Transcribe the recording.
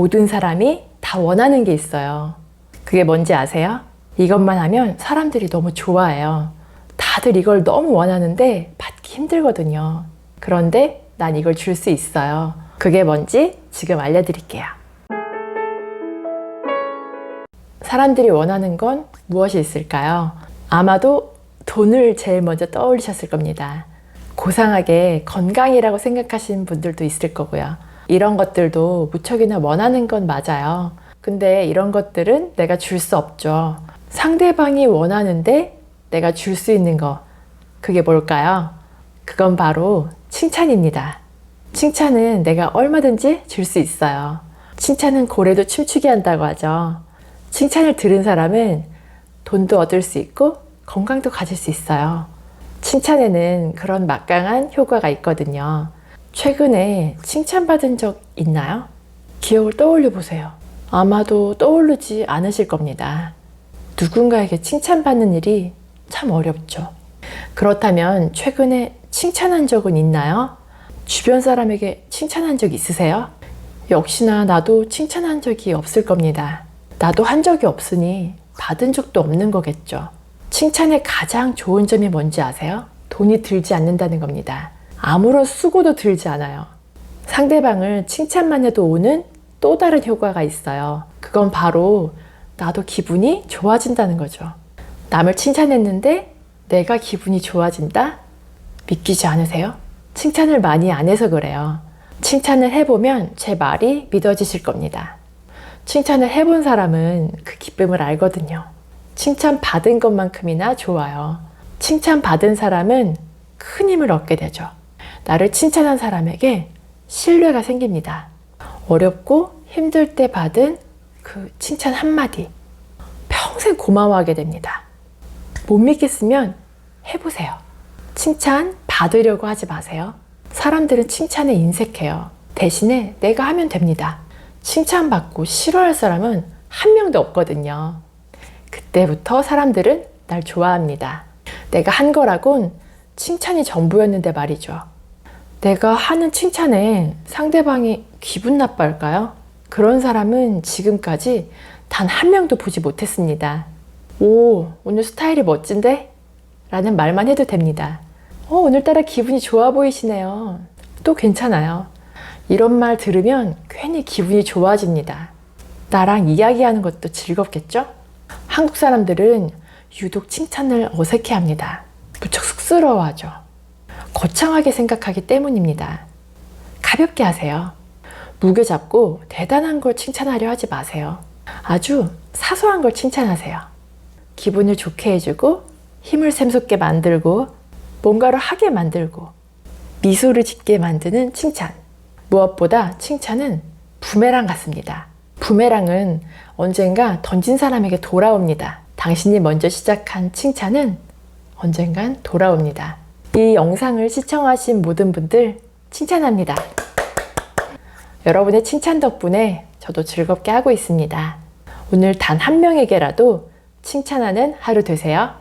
모든 사람이 다 원하는 게 있어요. 그게 뭔지 아세요? 이것만 하면 사람들이 너무 좋아해요. 다들 이걸 너무 원하는데 받기 힘들거든요. 그런데 난 이걸 줄 수 있어요. 그게 뭔지 지금 알려드릴게요. 사람들이 원하는 건 무엇이 있을까요? 아마도 돈을 제일 먼저 떠올리셨을 겁니다. 고상하게 건강이라고 생각하시는 분들도 있을 거고요. 이런 것들도 무척이나 원하는 건 맞아요. 근데 이런 것들은 내가 줄 수 없죠. 상대방이 원하는데 내가 줄 수 있는 거. 그게 뭘까요? 그건 바로 칭찬입니다. 칭찬은 내가 얼마든지 줄 수 있어요. 칭찬은 고래도 춤추게 한다고 하죠. 칭찬을 들은 사람은 돈도 얻을 수 있고 건강도 가질 수 있어요. 칭찬에는 그런 막강한 효과가 있거든요. 최근에 칭찬받은 적 있나요? 기억을 떠올려 보세요. 아마도 떠오르지 않으실 겁니다. 누군가에게 칭찬받는 일이 참 어렵죠. 그렇다면 최근에 칭찬한 적은 있나요? 주변 사람에게 칭찬한 적 있으세요? 역시나 나도 칭찬한 적이 없을 겁니다. 나도 한 적이 없으니 받은 적도 없는 거겠죠. 칭찬의 가장 좋은 점이 뭔지 아세요? 돈이 들지 않는다는 겁니다. 아무런 수고도 들지 않아요. 상대방을 칭찬만 해도 오는 또 다른 효과가 있어요. 그건 바로 나도 기분이 좋아진다는 거죠. 남을 칭찬했는데 내가 기분이 좋아진다? 믿기지 않으세요? 칭찬을 많이 안 해서 그래요. 칭찬을 해보면 제 말이 믿어지실 겁니다. 칭찬을 해본 사람은 그 기쁨을 알거든요. 칭찬 받은 것만큼이나 좋아요. 칭찬 받은 사람은 큰 힘을 얻게 되죠. 나를 칭찬한 사람에게 신뢰가 생깁니다. 어렵고 힘들 때 받은 그 칭찬 한마디. 평생 고마워하게 됩니다. 못 믿겠으면 해보세요. 칭찬 받으려고 하지 마세요. 사람들은 칭찬에 인색해요. 대신에 내가 하면 됩니다. 칭찬받고 싫어할 사람은 한 명도 없거든요. 그때부터 사람들은 날 좋아합니다. 내가 한 거라곤 칭찬이 전부였는데 말이죠. 내가 하는 칭찬에 상대방이 기분 나빠할까요? 그런 사람은 지금까지 단 한 명도 보지 못했습니다. 오, 오늘 스타일이 멋진데? 라는 말만 해도 됩니다. 어, 오늘따라 기분이 좋아 보이시네요. 또 괜찮아요. 이런 말 들으면 괜히 기분이 좋아집니다. 나랑 이야기하는 것도 즐겁겠죠? 한국 사람들은 유독 칭찬을 어색해 합니다. 무척 쑥스러워하죠. 거창하게 생각하기 때문입니다. 가볍게 하세요. 무게 잡고 대단한 걸 칭찬하려 하지 마세요. 아주 사소한 걸 칭찬하세요. 기분을 좋게 해주고 힘을 샘솟게 만들고 뭔가를 하게 만들고 미소를 짓게 만드는 칭찬. 무엇보다 칭찬은 부메랑 같습니다. 부메랑은 언젠가 던진 사람에게 돌아옵니다. 당신이 먼저 시작한 칭찬은 언젠간 돌아옵니다. 이 영상을 시청하신 모든 분들 칭찬합니다. 여러분의 칭찬 덕분에 저도 즐겁게 하고 있습니다. 오늘 단 한 명에게라도 칭찬하는 하루 되세요.